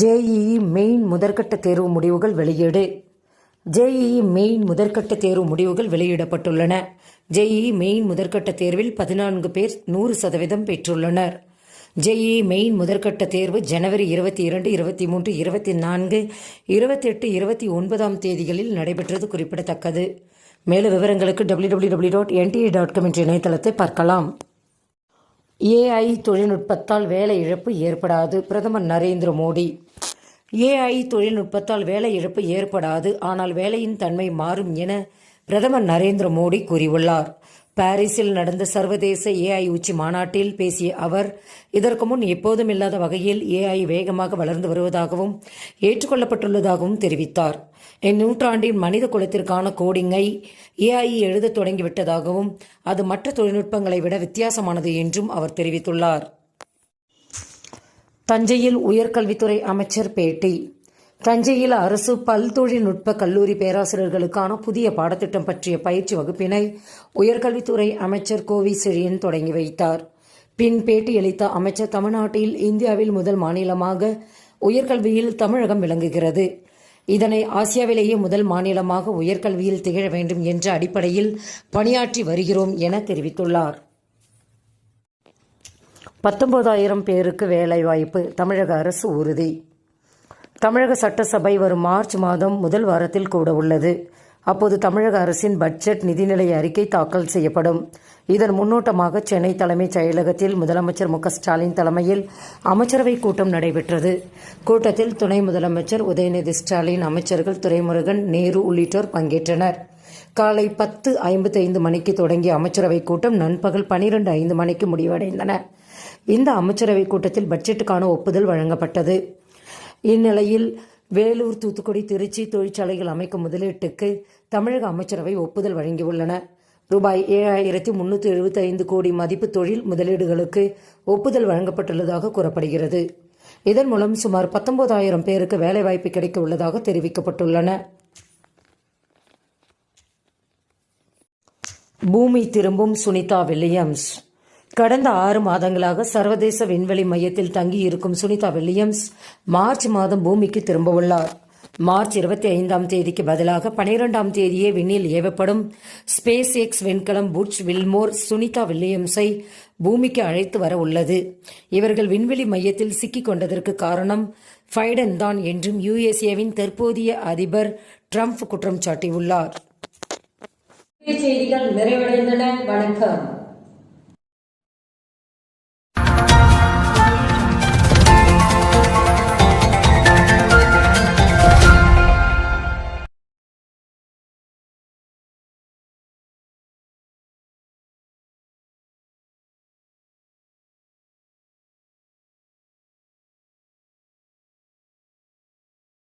JEE main முதற்கட்ட தேர்வு முடிவுகள் வெளியீடு. ஜேஇஇ மெயின் முதற்கட்ட தேர்வு முடிவுகள் வெளியிடப்பட்டுள்ளன. ஜேஇஇ மெயின் முதற்கட்ட தேர்வில் பதினான்கு பேர் நூறு சதவீதம் பெற்றுள்ளனர். ஜேஇஇ மெயின் முதற்கட்ட தேர்வு ஜனவரி இருபத்தி இரண்டு இருபத்தி மூன்று இருபத்தி நான்கு இருபத்தெட்டு இருபத்தி ஒன்பதாம் தேதிகளில் நடைபெற்றது குறிப்பிடத்தக்கது. மேலும் விவரங்களுக்கு W W W dot NDA dot com என்ற இணையதளத்தை பார்க்கலாம். ஏஐ தொழில்நுட்பத்தால் வேலை இழப்பு ஏற்படாது பிரதமர் நரேந்திர மோடி. ஏஐ தொழில்நுட்பத்தால் வேலை இழப்பு ஏற்படாது ஆனால் வேலையின் தன்மை மாறும் என பிரதமர் நரேந்திர மோடி கூறியுள்ளார். பாரிஸில் நடந்த சர்வதேச ஏஐ உச்சி மாநாட்டில் பேசிய அவர் இதற்கு முன் எப்போதும் இல்லாத வகையில் ஏஐ வேகமாக வளர்ந்து வருவதாகவும் ஏற்றுக்கொள்ளப்பட்டுள்ளதாகவும் தெரிவித்தார். இந்நூற்றாண்டின் மனித குலத்திற்கான கோடிங்கை ஏஐ எழுதத் தொடங்கிவிட்டதாகவும் அது மற்ற தொழில்நுட்பங்களை விட வித்தியாசமானது என்றும் அவர் தெரிவித்துள்ளார். தஞ்சையில் உயர்கல்வித்துறை அமைச்சர் பேட்டி தஞ்சையில் அரசு பல்தொழில்நுட்ப கல்லூரி பேராசிரியர்களுக்கான புதிய பாடத்திட்டம் பற்றிய பயிற்சி வகுப்பினை உயர்கல்வித்துறை அமைச்சர் கோவி செழியன் தொடங்கி வைத்தார். பின் பேட்டியளித்த அமைச்சர் தமிழ்நாட்டில் இந்தியாவில் முதல் மாநிலமாக உயர்கல்வியில் தமிழகம் விளங்குகிறது. இதனை ஆசியாவிலேயே முதல் மாநிலமாக உயர்கல்வியில் திகழ வேண்டும் என்ற அடிப்படையில் பணியாற்றி வருகிறோம் என தெரிவித்துள்ளார். பத்தொன்பதாயிரம் பேருக்கு வேலைவாய்ப்பு தமிழக அரசு உறுதி. தமிழக சட்டசபை வரும் மார்ச் மாதம் முதல் வாரத்தில் கூட உள்ளது. அப்போது தமிழக அரசின் பட்ஜெட் நிதிநிலை அறிக்கை தாக்கல் செய்யப்படும். இதன் முன்னோட்டமாக சென்னை தலைமைச் செயலகத்தில் முதலமைச்சர் மு ஸ்டாலின் தலைமையில் அமைச்சரவை கூட்டம் நடைபெற்றது. கூட்டத்தில் துணை முதலமைச்சர் உதயநிதி ஸ்டாலின் அமைச்சர்கள் துரைமுருகன் நேரு உள்ளிட்டோர் பங்கேற்றனர். காலை பத்து ஐம்பத்தைந்து மணிக்கு தொடங்கிய அமைச்சரவைக் கூட்டம் நண்பகல் பனிரெண்டு ஐந்து மணிக்கு முடிவடைந்தன. இந்த அமைச்சரவைக் கூட்டத்தில் பட்ஜெட்டுக்கான ஒப்புதல் வழங்கப்பட்டது. இந்நிலையில் வேலூர் தூத்துக்குடி திருச்சி தொழிற்சாலைகள் அமைக்கும் முதலீட்டுக்கு தமிழக அமைச்சரவை ஒப்புதல் வழங்கியுள்ளன. ரூபாய் ஏழாயிரத்தி முன்னூற்றி எழுபத்தி ஐந்து கோடி மதிப்பு தொழில் முதலீடுகளுக்கு ஒப்புதல் வழங்கப்பட்டுள்ளதாக கூறப்படுகிறது. இதன் மூலம் சுமார் பத்தொன்பதாயிரம் பேருக்கு வேலைவாய்ப்பு கிடைக்க உள்ளதாக தெரிவிக்கப்பட்டுள்ளன. பூமி திரும்பும் சுனிதா வில்லியம்ஸ். கடந்த ஆறு மாதங்களாக சர்வதேச விண்வெளி மையத்தில் தங்கியிருக்கும் சுனிதா வில்லியம்ஸ் மார்ச் மாதம் பூமிக்கு திரும்பவுள்ளார் மார்ச் இருபத்தி ஐந்தாம் தேதிக்கு பதிலாக பனிரெண்டாம் தேதியே விண்ணில் ஏவப்படும் ஸ்பேஸ் எக்ஸ் விண்கலம் புட்ச் வில்மோர் சுனிதா வில்லியம்ஸை பூமிக்கு அழைத்து வர உள்ளது. இவர்கள் விண்வெளி மையத்தில் சிக்கிக் கொண்டதற்கு காரணம் ஃபைடன் தான் என்றும் யுஎஸ்ஏவின் தற்போதைய அதிபர் ட்ரம்ப் குற்றம் சாட்டியுள்ளார். செய்திகள் நிறைவடைந்தன. வணக்கம்.